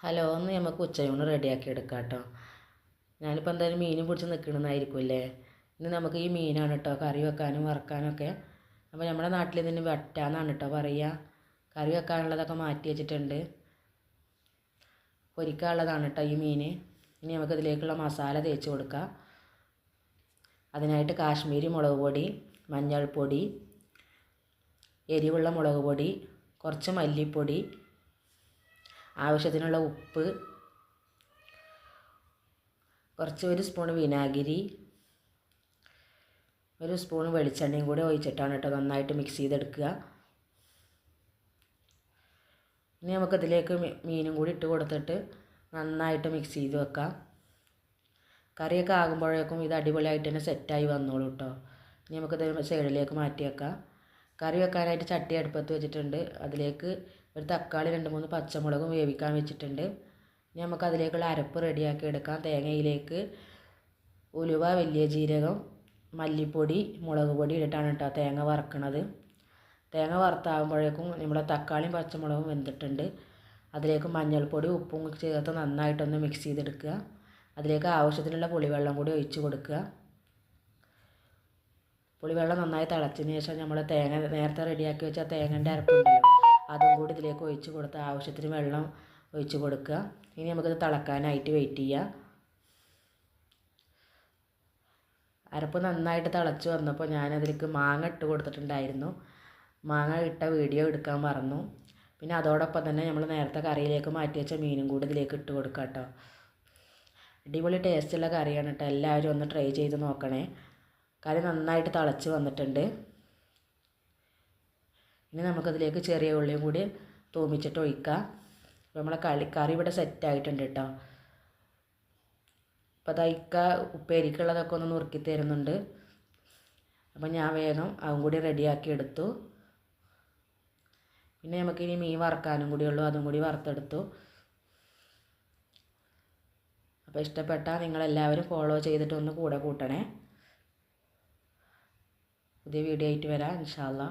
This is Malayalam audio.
ഹലോ ഒന്ന് നമുക്ക് ഉച്ചയൂണ് റെഡിയാക്കി എടുക്കാം കേട്ടോ ഞാനിപ്പോൾ എന്തായാലും മീനും പിടിച്ച് നിൽക്കണമെന്നായിരിക്കുമല്ലേ ഇന്ന് നമുക്ക് ഈ മീനാണ് കേട്ടോ കറി വെക്കാനും വറക്കാനൊക്കെ. അപ്പോൾ നമ്മുടെ നാട്ടിൽ ഇതിന് വെട്ടാന്നാണ് കേട്ടോ പറയുക കറി വെക്കാനുള്ളതൊക്കെ മാറ്റി വെച്ചിട്ടുണ്ട്. പൊരിക്കാനുള്ളതാണ് കേട്ടോ ഈ മീൻ ഇനി നമുക്ക് ഇതിലേക്കുള്ള മസാല തേച്ച് കൊടുക്കാം. അതിനായിട്ട് കാശ്മീരി മുളക് പൊടി മഞ്ഞൾപ്പൊടി എരിവുള്ള മുളക് പൊടി കുറച്ച് മല്ലിപ്പൊടി ആവശ്യത്തിനുള്ള ഉപ്പ് കുറച്ച് ഒരു സ്പൂൺ വിനാഗിരി ഒരു സ്പൂൺ വെളിച്ചെണ്ണയും കൂടി ഒഴിച്ചിട്ടാണ് കേട്ടോ നന്നായിട്ട് മിക്സ് ചെയ്തെടുക്കുക. ഇനി നമുക്കതിലേക്ക് മീനും കൂടി ഇട്ട് കൊടുത്തിട്ട് നന്നായിട്ട് മിക്സ് ചെയ്ത് വെക്കാം. കറിയൊക്കെ ആകുമ്പോഴേക്കും ഇത് അടിപൊളിയായിട്ട് തന്നെ സെറ്റായി വന്നോളൂ കേട്ടോ ഇനി നമുക്കിത് സൈഡിലേക്ക് മാറ്റി വെക്കാം. കറി വെക്കാനായിട്ട് ചട്ടി അടുപ്പത്ത് വെച്ചിട്ടുണ്ട്. അതിലേക്ക് ഒരു തക്കാളി രണ്ട് മൂന്ന് പച്ചമുളകും വേവിക്കാൻ വെച്ചിട്ടുണ്ട്. ഇനി നമുക്ക് അതിലേക്കുള്ള അരപ്പ് റെഡിയാക്കി എടുക്കാം. തേങ്ങയിലേക്ക് ഉലുവ വലിയ ജീരകം മല്ലിപ്പൊടി മുളക് പൊടി ഇട്ടിട്ടാണ് കേട്ടോ തേങ്ങ വറക്കണത്. തേങ്ങ വറുത്താകുമ്പോഴേക്കും നമ്മുടെ തക്കാളിയും പച്ചമുളകും വെന്തിട്ടുണ്ട്. അതിലേക്ക് മഞ്ഞൾപ്പൊടി ഉപ്പും ചേർത്ത് നന്നായിട്ടൊന്ന് മിക്സ് ചെയ്തെടുക്കുക. അതിലേക്ക് ആവശ്യത്തിനുള്ള പുളിവെള്ളം കൂടി ഒഴിച്ച് കൊടുക്കുക. പുളിവെള്ളം നന്നായി തിളച്ചതിന് ശേഷം നമ്മൾ തേങ്ങ നേരത്തെ റെഡിയാക്കി വെച്ച തേങ്ങന്റെ അരപ്പുണ്ടല്ലോ അതും കൂടി ഇതിലേക്ക് ഒഴിച്ച് കൊടുത്ത് ആവശ്യത്തിന് വെള്ളം ഒഴിച്ച് കൊടുക്കുക. ഇനി നമുക്കിത് തിളക്കാനായിട്ട് വെയിറ്റ് ചെയ്യാം. അരപ്പ് നന്നായിട്ട് തിളച്ച് വന്നപ്പോൾ ഞാനതിലേക്ക് മാങ്ങ ഇട്ട് കൊടുത്തിട്ടുണ്ടായിരുന്നു. മാങ്ങ ഇട്ട വീഡിയോ എടുക്കാൻ മറന്നു. പിന്നെ അതോടൊപ്പം തന്നെ നമ്മൾ നേരത്തെ കറിയിലേക്ക് മാറ്റി വെച്ച മീനും കൂടി ഇതിലേക്ക് ഇട്ട് കൊടുക്കുക കേട്ടോ. അടിപൊളി ടേസ്റ്റുള്ള കറിയാണ് കേട്ടോ. എല്ലാവരും ഒന്ന് ട്രൈ ചെയ്ത് നോക്കണേ. കറി നന്നായിട്ട് തിളച്ച് വന്നിട്ടുണ്ട്. ഇനി നമുക്കതിലേക്ക് ചെറിയ ഉള്ളിയും കൂടി തൂമിച്ചിട്ട് ഒഴിക്കാം. അപ്പോൾ നമ്മളെ കളി കറി ഇവിടെ സെറ്റായിട്ടുണ്ട് കേട്ടോ അപ്പോൾ തയ്ക്ക ഉപ്പേരിക്കുള്ളതൊക്കെ ഒന്ന് നുറുക്കി തരുന്നുണ്ട്. അപ്പോൾ ഞാൻ വേഗം അതും കൂടി റെഡിയാക്കി എടുത്തു. പിന്നെ നമുക്കിനി മീൻ വറക്കാനും കൂടി ഉള്ളൂ അതും കൂടി വറുത്തെടുത്തു. അപ്പോൾ ഇഷ്ടപ്പെട്ടാൽ നിങ്ങളെല്ലാവരും ഫോളോ ചെയ്തിട്ട് ഒന്ന് കൂടെ കൂട്ടണേ. പുതിയ വീഡിയോ ആയിട്ട് വരാം ഇൻഷാല്ലാ